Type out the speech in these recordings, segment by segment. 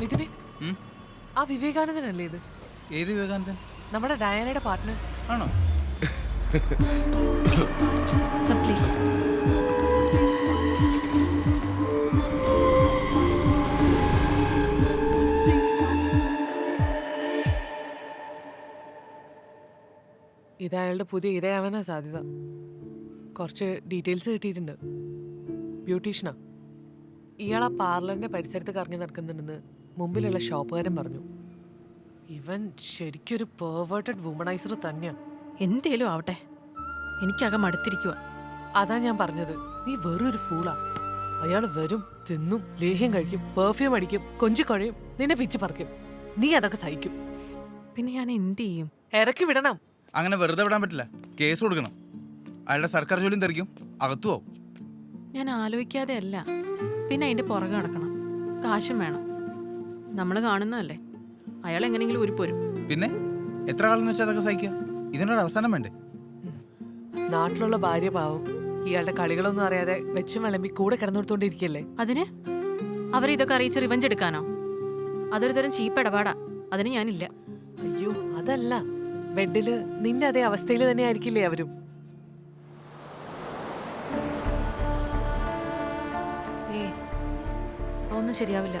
മിഥുനെ? ആ വിവേകാനന്ദനല്ലേ ഇത്? ഏത് വിവേകാനന്ദൻ? നമ്മുടെ ഡയാനയുടെ പാർട്ട്ണർ ആണോ? പ്ലീസ് ഇത് അയാളുടെ പുതിയ ഇരയാവാനാ സാധ്യത. കുറച്ച് ഡീറ്റെയിൽസ് കിട്ടിയിട്ടുണ്ട്. ബ്യൂട്ടീഷ്യനാ ഇയാൾ ആ പാർലറിന്റെ പരിസരത്ത് കറങ്ങി നടക്കുന്നുണ്ടെന്ന് മുമ്പിലുള്ള ഷോപ്പുകാരൻ പറഞ്ഞു ഇവൻ ശരിക്കൊരു പെർവേർട്ടഡ് വുമണൈസർ തന്നെയാണ് എന്തേലും ആവട്ടെ. എനിക്കകം മടുത്തിരിക്കുക അതാ ഞാൻ പറഞ്ഞത്. നീ വെറൊരു ഒരു ഫൂളാ അയാൾ വരും തിന്നും ലേഹ്യം കഴിക്കും പെർഫ്യൂം അടിക്കും കൊഞ്ചിക്കൊഴയും കുഴയും നിന്നെ പിച്ച് പറിക്കും. നീ അതൊക്കെ സഹിക്കും. പിന്നെ ഞാൻ എന്ത് ചെയ്യും ഇറക്കി വിടണം. അങ്ങനെ വെറുതെ വിടാൻ പറ്റില്ല. കേസ് കൊടുക്കണം. അയാളുടെ സർക്കാർ ജോലിയും തെറിക്കും. അകത്തു പോവും ഞാൻ ആലോചിക്കാതെ അല്ല. പിന്നെ അതിന്റെ പുറകെ നടക്കണം. കാശും വേണം. നമ്മൾ കാണുന്നതല്ലേ? അയാൾ എങ്ങനെയെങ്കിലും പോരും. പിന്നെ? എത്ര കാലം വെച്ചാൽ അതൊക്കെ സഹിക്കുക ഇതിനൊരു അവസാനം വേണ്ടേ? നാട്ടിലുള്ള ഭാര്യ പാവം. ഇയാളുടെ കളികളൊന്നും അറിയാതെ വെച്ചും വിളമ്പി കൂടെ കിടന്നുകൊടുത്തോണ്ടിരിക്കല്ലേ? അതിന്? അവരെ ഇതൊക്കെ അറിയിച്ച് റിവഞ്ച് എടുക്കാനോ? അതൊരു തരം ചീപ്പ് ഇടപാടാ. അതിന് ഞാനില്ല. അയ്യോ അതല്ല. ബെഡിൽ നിന്റെ അതേ അവസ്ഥയിൽ തന്നെ ആയിരിക്കില്ലേ അവരും? ഏ ഒന്നും ശരിയാവില്ല.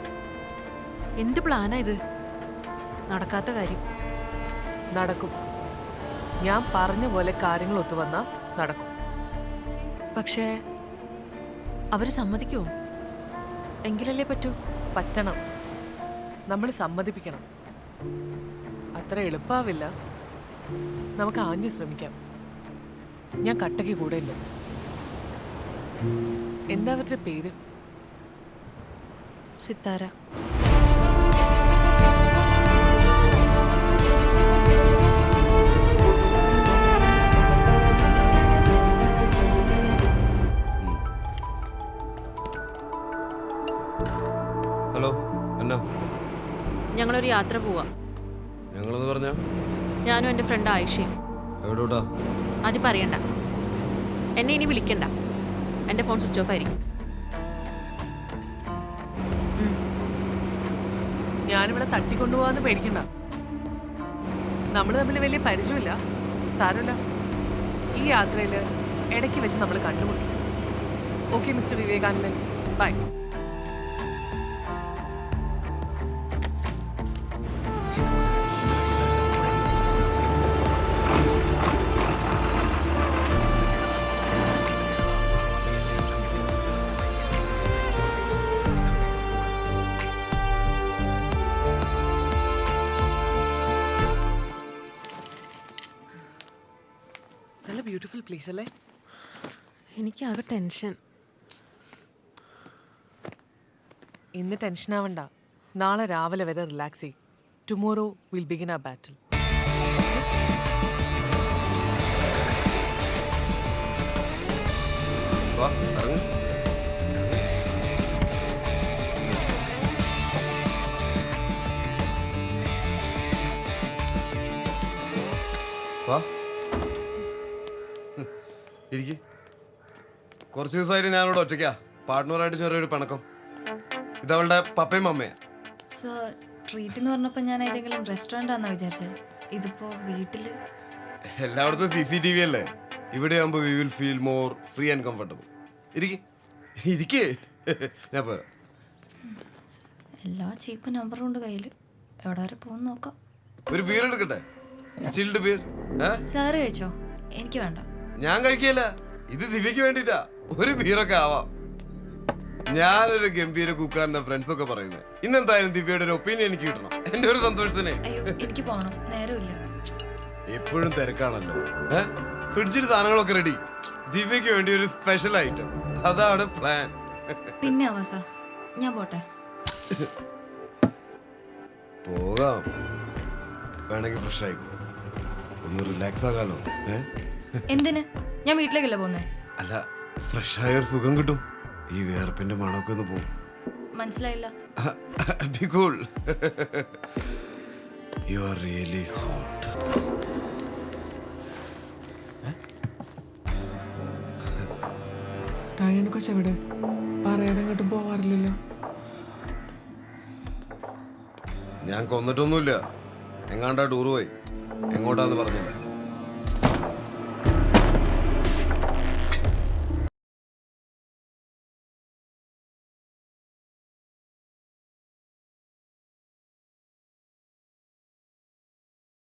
എന്ത് പ്ലാനാ ഇത്? നടക്കാത്ത കാര്യം. നടക്കും. ഞാൻ പറഞ്ഞ പോലെ കാര്യങ്ങൾ ഒത്തുവന്നാ നടക്കും. പക്ഷേ അവർ സമ്മതിക്കുമോ എങ്കിലല്ലേ പറ്റൂ? പറ്റണം. നമ്മൾ സമ്മതിപ്പിക്കണം. അത്ര എളുപ്പാവില്ല. നമുക്ക് ആഞ്ഞു ശ്രമിക്കാം. ഞാൻ കട്ടയ്ക്ക് കൂടെ ഇല്ല. എന്താ അവരുടെ പേര്? സിത്താര. ഞങ്ങളൊരു യാത്ര പോവാം. ഞങ്ങളെന്ന് പറഞ്ഞ? ഞാനും എന്റെ ഫ്രണ്ട് ആയിഷയും. എവിടോട്ടാ? അത് പറയണ്ട. എന്നെ ഇനി വിളിക്കണ്ട. എന്റെ ഫോൺ സ്വിച്ച് ഓഫ് ആയിരിക്കും. ഞാനിവിടെ തട്ടിക്കൊണ്ടുപോകാന്ന് പേടിക്കണ്ട. നമ്മൾ തമ്മിൽ വലിയ പരിചയമില്ല. സാരമില്ല. ഈ യാത്രയിൽ ഇടയ്ക്ക് വെച്ച് നമ്മൾ കണ്ടുമുട്ടും. Okay mister Vivekanandan. By place അല്ലേ എനിക്കാകെ ടെൻഷൻ. ഇന്ന് ടെൻഷൻ ആവണ്ട നാളെ രാവിലെ വരെ റിലാക്സ് ചെയ് ടുമോറോ വിൽ ബിഗിൻ ആ ബാറ്റിൽ വാ ഇറങ്ങ്. ഇരിക്ക്. കുറച്ച് ദിവസമായിട്ട് ഞാനിവിടെ ഒറ്റയ്ക്കാ. പാർട്ട്ണറായിട്ട് ചെറിയൊരു പിണക്കം. ഇതവളുടെ പപ്പയും അമ്മയാ. സർ ട്രീറ്റ് എന്ന് പറഞ്ഞപ്പോൾ ഞാൻ ഏതെങ്കിലും റെസ്റ്റോറന്റ് ആണെന്ന് വിചാരിച്ചത് ഇതിപ്പോൾ വീട്ടിൽ എല്ലായിടത്തും സി സി ടി വി അല്ലേ? ഇവിടെ ആകുമ്പോൾ we will feel more free and comfortable ഇരിക്കേ. ഇരിക്കേ. ഞാൻ പോരാ. എല്ലാ ചീപ്പ് നമ്പറും ഉണ്ട് കയ്യിൽ എവിടെ വരെ പോകുന്ന നോക്കാം. ഒരു ബീർ എടുക്കട്ടെ? ചിൽഡ് ബീർ ഏ? സാറ് കഴിച്ചോ? എനിക്ക് വേണ്ട. ഞാൻ കഴിക്കില്ല. ഇത് ദിവ്യക്ക് വേണ്ടിട്ടാ ഒരു ബീറൊക്കെ ആവാം. ഞാനൊരു ഗംഭീര കുക്കാരന്റെ ഫ്രണ്ട്സ് ഒക്കെ പറയുന്നത് ഇന്നെന്തായാലും ദിവ്യയുടെ ഒരു ഒപ്പീനിയൻ എനിക്ക് കിട്ടണം. എന്റെ ഒരു സന്തോഷത്തിന്. അയ്യോ എനിക്ക് നേരമില്ല. എപ്പോഴും തിരക്കാണല്ലോ. ഏ? ഫ്രിഡ്ജിൽ സാധനങ്ങളൊക്കെ റെഡി. ദിവ്യക്ക് വേണ്ടി ഒരു സ്പെഷ്യൽ ഐറ്റം അതാണ് പ്ലാൻ പിന്നെ ഞാൻ പോട്ടെ. പോകാം. വേണമെങ്കിൽ ഫ്രഷ് ആയിക്കോ. ഒന്ന് റിലാക്സ് ആകാലോ. ഏ? എന്തിന്? ഞാൻ വീട്ടിലേക്കല്ല പോകുന്നേ? അല്ല ഫ്രഷ് ആയ ഒരു സുഖം കിട്ടും. ഈ വേർപ്പിന്റെ മണമൊക്കെ ഒന്ന് പോകും മനസ്സിലായില്ല. Be cool you are really hot ഡയാനെ കൊച്ചെവിടെ പറയാതെ അങ്ങോട്ടും പോവാറില്ലല്ലോ. ഞാൻ കൊന്നിട്ടൊന്നുമില്ല. എങ്ങാണ്ടാ ടൂർ പോയി? എങ്ങോട്ടാന്ന് പറഞ്ഞില്ല.